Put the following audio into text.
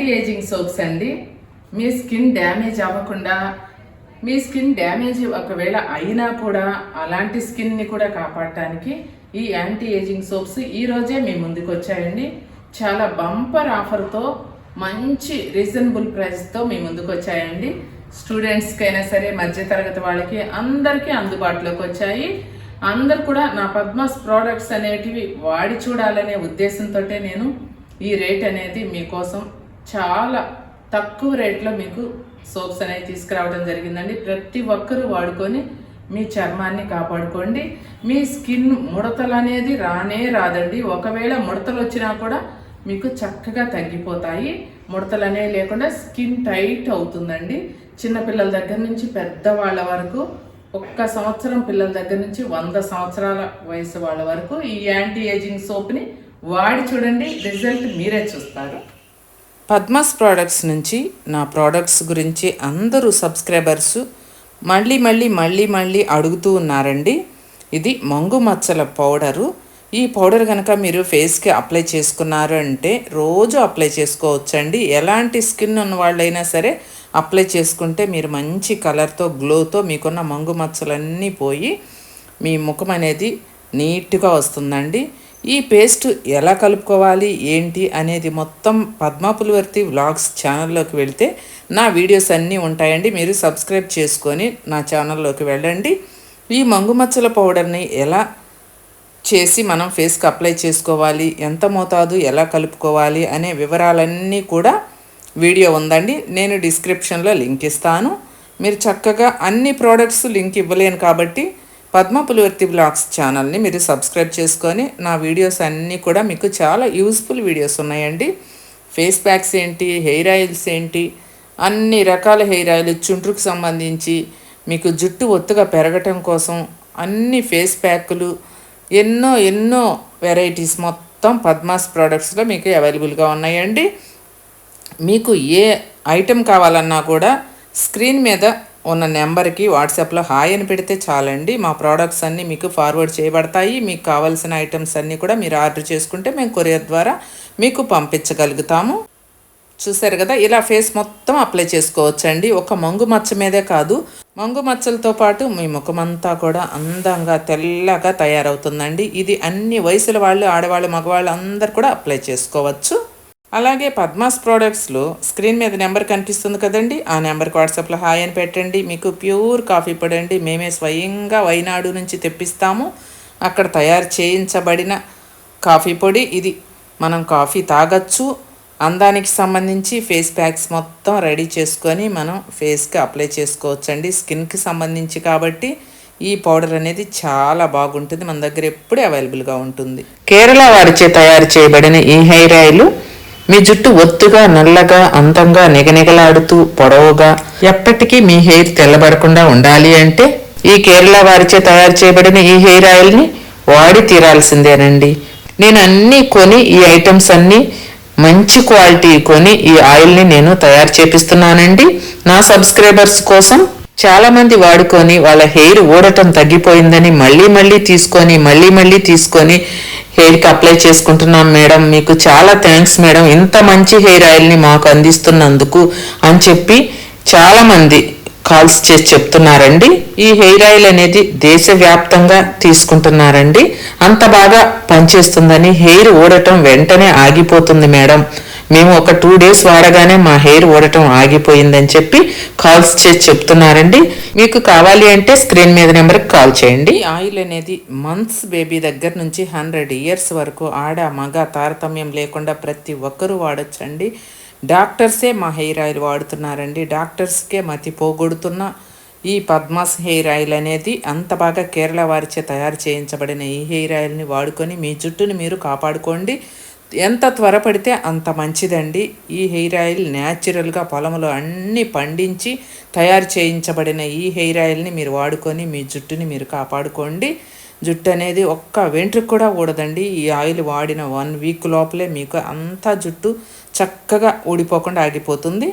Anti ageing soaps అండి. మీ skin damage అవ్వకుండా మీ skin damage ఒకవేళ అయినా కూడా అలాంటి స్కిన్ని కూడా కాపాడటానికి ఈ యాంటీ ఏజింగ్ సోప్స్ ఈ రోజే మీ ముందుకు వచ్చాయండి చాలా బంపర్ ఆఫర్తో మంచి రీజనబుల్ ప్రైస్తో మీ ముందుకు వచ్చాయండి స్టూడెంట్స్కైనా సరే మధ్యతరగతి వాళ్ళకి అందరికీ అందుబాటులోకి వచ్చాయి. అందరు కూడా నా పద్మాస్ ప్రోడక్ట్స్ అనేటివి వాడి చూడాలనే ఉద్దేశంతో నేను ఈ రేట్ అనేది మీకోసం చాలా తక్కువ రేట్లో మీకు సోప్స్ అనేవి తీసుకురావడం జరిగిందండి. ప్రతి ఒక్కరూ వాడుకొని మీ చర్మాన్ని కాపాడుకోండి. మీ స్కిన్ ముడతలు అనేది రానే రాదండి. ఒకవేళ ముడతలు వచ్చినా కూడా మీకు చక్కగా తగ్గిపోతాయి. ముడతలు అనేవి లేకుండా స్కిన్ టైట్ అవుతుందండి. చిన్నపిల్లల దగ్గర నుంచి పెద్దవాళ్ళ వరకు ఒక్క సంవత్సరం పిల్లల దగ్గర నుంచి వంద సంవత్సరాల వయసు వాళ్ళ వరకు ఈ యాంటీ ఏజింగ్ సోప్ని వాడి చూడండి. రిజల్ట్ మీరే చూస్తారు. పద్మాస్ ప్రోడక్ట్స్ నుంచి నా ప్రోడక్ట్స్ గురించి అందరూ సబ్స్క్రైబర్స్ మళ్ళీ మళ్ళీ మళ్ళీ మళ్ళీ అడుగుతూ ఉన్నారండి. ఇది మంగు మచ్చల పౌడరు. ఈ పౌడర్ కనుక మీరు ఫేస్కి అప్లై చేసుకున్నారు అంటే రోజు అప్లై చేసుకోవచ్చండి. ఎలాంటి స్కిన్ ఉన్న వాళ్ళైనా సరే అప్లై చేసుకుంటే మీరు మంచి కలర్తో గ్లోతో మీకున్న మంగు మచ్చలన్నీ పోయి మీ ముఖం అనేది నీట్గా వస్తుందండి. ఈ పేస్ట్ ఎలా కలుపుకోవాలి ఏంటి అనేది మొత్తం పద్మాపులవర్తి వ్లాగ్స్ ఛానల్లోకి వెళ్తే నా వీడియోస్ అన్నీ ఉంటాయండి. మీరు సబ్స్క్రైబ్ చేసుకొని నా ఛానల్లోకి వెళ్ళండి. ఈ మంగుమచ్చల పౌడర్ని ఎలా చేసి మనం ఫేస్కి అప్లై చేసుకోవాలి ఎంత మోతాదు ఎలా కలుపుకోవాలి అనే వివరాలన్నీ కూడా వీడియో ఉందండి. నేను డిస్క్రిప్షన్లో లింక్ ఇస్తాను. మీరు చక్కగా అన్ని ప్రోడక్ట్స్ లింక్ ఇవ్వలేను కాబట్టి పద్మ పులివర్తి బ్లాగ్స్ ఛానల్ని మీరు సబ్స్క్రైబ్ చేసుకొని నా వీడియోస్ అన్నీ కూడా మీకు చాలా యూస్ఫుల్ వీడియోస్ ఉన్నాయండి. ఫేస్ ప్యాక్స్ ఏంటి హెయిర్ ఆయిల్స్ ఏంటి అన్ని రకాల హెయిర్ ఆయిల్ చుండ్రుకు సంబంధించి మీకు జుట్టు ఒత్తుగా పెరగటం కోసం అన్ని ఫేస్ ప్యాక్లు ఎన్నో ఎన్నో వెరైటీస్ మొత్తం పద్మాస్ ప్రోడక్ట్స్లో మీకు అవైలబుల్గా ఉన్నాయండి. మీకు ఏ ఐటెం కావాలన్నా కూడా స్క్రీన్ మీద ఉన్న నెంబర్కి వాట్సాప్లో హాయ్ అని పెడితే చాలండి. మా ప్రోడక్ట్స్ అన్నీ మీకు ఫార్వర్డ్ చేయబడతాయి. మీకు కావాల్సిన ఐటమ్స్ అన్నీ కూడా మీరు ఆర్డర్ చేసుకుంటే మేము కొరియర్ ద్వారా మీకు పంపించగలుగుతాము. చూసారు కదా ఇలా ఫేస్ మొత్తం అప్లై చేసుకోవచ్చండి. ఒక మంగు మచ్చ మీదే కాదు. మంగు మచ్చలతో పాటు మీ ముఖమంతా కూడా అందంగా తెల్లగా తయారవుతుందండి. ఇది అన్ని వయసుల వాళ్ళు ఆడవాళ్ళు మగవాళ్ళు అందరు కూడా అప్లై చేసుకోవచ్చు. అలాగే పద్మాస్ ప్రోడక్ట్స్లో స్క్రీన్ మీద నెంబర్ కనిపిస్తుంది కదండి. ఆ నెంబర్కి వాట్సాప్లో హాయ్ అని పెట్టండి. మీకు ప్యూర్ కాఫీ పొడి అండి. మేమే స్వయంగా వైనాడు నుంచి తెప్పిస్తాము. అక్కడ తయారు చేయించబడిన కాఫీ పొడి. ఇది మనం కాఫీ తాగచ్చు. అందానికి సంబంధించి ఫేస్ ప్యాక్స్ మొత్తం రెడీ చేసుకొని మనం ఫేస్కి అప్లై చేసుకోవచ్చండి. స్కిన్కి సంబంధించి కాబట్టి ఈ పౌడర్ అనేది చాలా బాగుంటుంది. మన దగ్గర ఎప్పుడూ అవైలబుల్గా ఉంటుంది. కేరళ వారిచే తయారు చేయబడిన ఈ హెయిర్ ఆయిల్ మీ జుట్టు ఒత్తుగా నల్లగా అందంగా నిగనిగలాడుతూ పొడవుగా ఎప్పటికీ మీ హెయిర్ తెల్లబడకుండా ఉండాలి అంటే ఈ కేరళ వారిచే తయారు చేయబడిన ఈ హెయిర్ ఆయిల్ని వాడి తీరాల్సిందేనండి. నేను అన్నీ కొని ఈ ఐటమ్స్ అన్నీ మంచి క్వాలిటీ కొని ఈ ఆయిల్ని నేను తయారు చేపిస్తున్నానండి. నా సబ్స్క్రైబర్స్ కోసం చాలా మంది వాడుకొని వాళ్ళ హెయిర్ ఊడటం తగ్గిపోయిందని మళ్ళీ మళ్ళీ తీసుకొని మళ్ళీ మళ్ళీ తీసుకొని హెయిర్కి అప్లై చేసుకుంటున్నాం మేడం. మీకు చాలా థ్యాంక్స్ మేడం. ఇంత మంచి హెయిర్ ఆయిల్ని మాకు అందిస్తున్నందుకు అని చెప్పి చాలామంది కాల్స్ చేసి చెప్తున్నారండి. ఈ హెయిర్ ఆయిల్ అనేది దేశవ్యాప్తంగా తీసుకుంటున్నారండి. అంత బాగా పనిచేస్తుందని హెయిర్ ఊడటం వెంటనే ఆగిపోతుంది మేడం. మేము ఒక టూ డేస్ వాడగానే మా హెయిర్ ఊడటం ఆగిపోయిందని చెప్పి కాల్స్ చేసి చెప్తున్నారండి. మీకు కావాలి అంటే స్క్రీన్ మీద నెంబర్కి కాల్ చేయండి. ఆయిల్ అనేది మంత్స్ బేబీ దగ్గర నుంచి హండ్రెడ్ ఇయర్స్ వరకు ఆడ మగ తారతమ్యం లేకుండా ప్రతి ఒక్కరూ వాడచ్చండి. డాక్టర్సే మా హెయిర్ ఆయిల్ వాడుతున్నారండి. డాక్టర్స్కే మతి పోగొడుతున్న ఈ పద్మాస్ హెయిర్ ఆయిల్ అనేది అంత బాగా కేరళ వారిచే తయారు చేయించబడిన ఈ హెయిర్ ఆయిల్ని వాడుకొని మీ జుట్టుని మీరు కాపాడుకోండి. ఎంత త్వరపడితే అంత మంచిదండి. ఈ హెయిర్ ఆయిల్ న్యాచురల్గా పొలంలో అన్నీ పండించి తయారు చేయించబడిన ఈ హెయిర్ ఆయిల్ని మీరు వాడుకొని మీ జుట్టుని మీరు కాపాడుకోండి. జుట్టు అనేది ఒక్క వెంట్రుకు కూడా ఊడదండి. ఈ ఆయిల్ వాడిన వన్ వీక్ లోపలే మీకు అంతా జుట్టు చక్కగా ఊడిపోకుండా ఆగిపోతుంది.